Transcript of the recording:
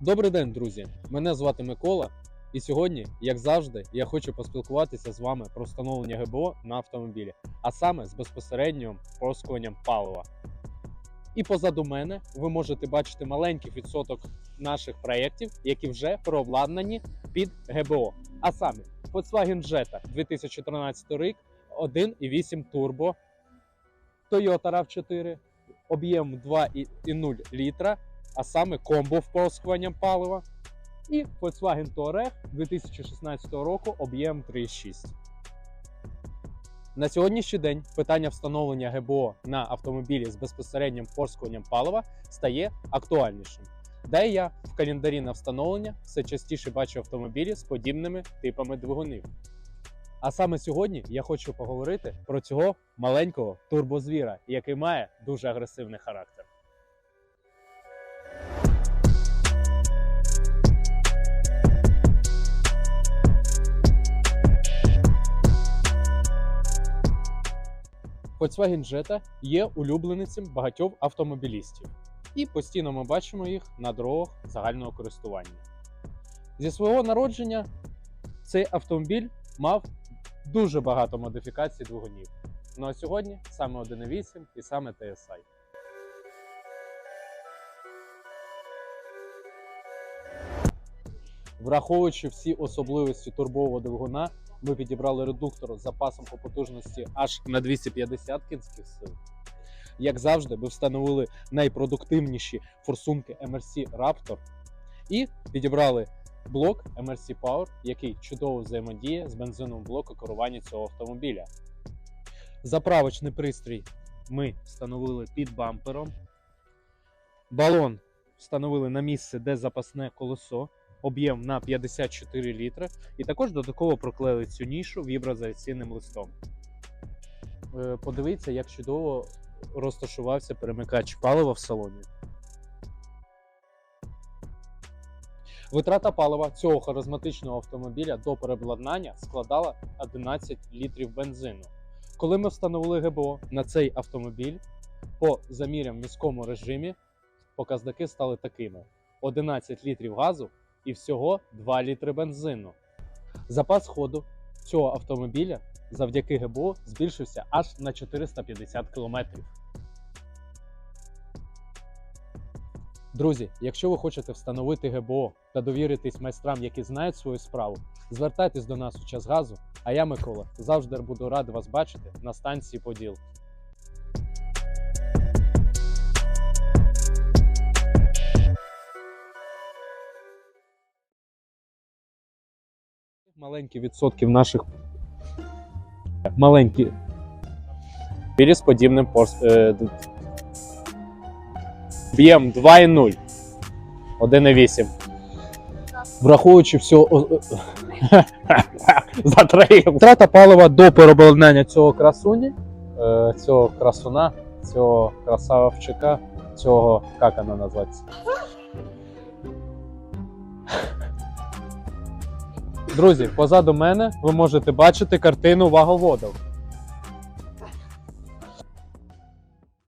Добрий день, друзі! Мене звати Микола, і сьогодні, як завжди, я хочу поспілкуватися з вами про встановлення ГБО на автомобілі, а саме з безпосереднім проскуванням палива. І позаду мене ви можете бачити маленький відсоток наших проєктів, які вже прообладнані під ГБО. А саме Volkswagen Jetta 2013 рік, 1,8 турбо, Toyota RAV4, об'єм 2,0 літра, а саме комбо впорскуванням палива, і Volkswagen Touareg 2016 року об'єм 3,6. На сьогоднішній день питання встановлення ГБО на автомобілі з безпосереднім впорскуванням палива стає актуальнішим. Де я в календарі на встановлення все частіше бачу автомобілі з подібними типами двигунів. А саме сьогодні я хочу поговорити про цього маленького турбозвіра, який має дуже агресивний характер. Volkswagen Jetta є улюбленицем багатьох автомобілістів, і постійно ми бачимо їх на дорогах загального користування. Зі свого народження цей автомобіль мав дуже багато модифікацій двигунів. Ну а сьогодні саме 1.8 і саме TSI. Враховуючи всі особливості турбового двигуна, ми підібрали редуктор з запасом по потужності аж на 250 кінських сил. Як завжди, ми встановили найпродуктивніші форсунки MRC Raptor і підібрали блок MRC Power, який чудово взаємодіє з бензиновим блоком керування цього автомобіля. Заправочний пристрій ми встановили під бампером. Балон встановили на місце, де запасне колесо, об'єм на 54 літри, і також додатково проклеїли цю нішу віброізоляційним листом. Е, Подивіться, як чудово розташувався перемикач палива в салоні. Витрата палива цього харизматичного автомобіля до переобладнання складала 11 літрів бензину. Коли ми встановили ГБО на цей автомобіль, по замірям в міському режимі показники стали такими: 11 літрів газу і всього 2 літри бензину. Запас ходу цього автомобіля завдяки ГБО збільшився аж на 450 км. Друзі, якщо ви хочете встановити ГБО та довіритись майстрам, які знають свою справу, звертайтесь до нас у час газу. А я, Микола, завжди буду радий вас бачити на станції Поділ. Маленькі відсотків наших маленькі білі з подібним порс... Б'єм 2,0. 1,8. Враховуючи о- о- Втрата палива до переобладнання цього красуні, е, цього красуна, цього красавчика, цього. Як вона називається? Друзі, позаду мене ви можете бачити картину ваговодів.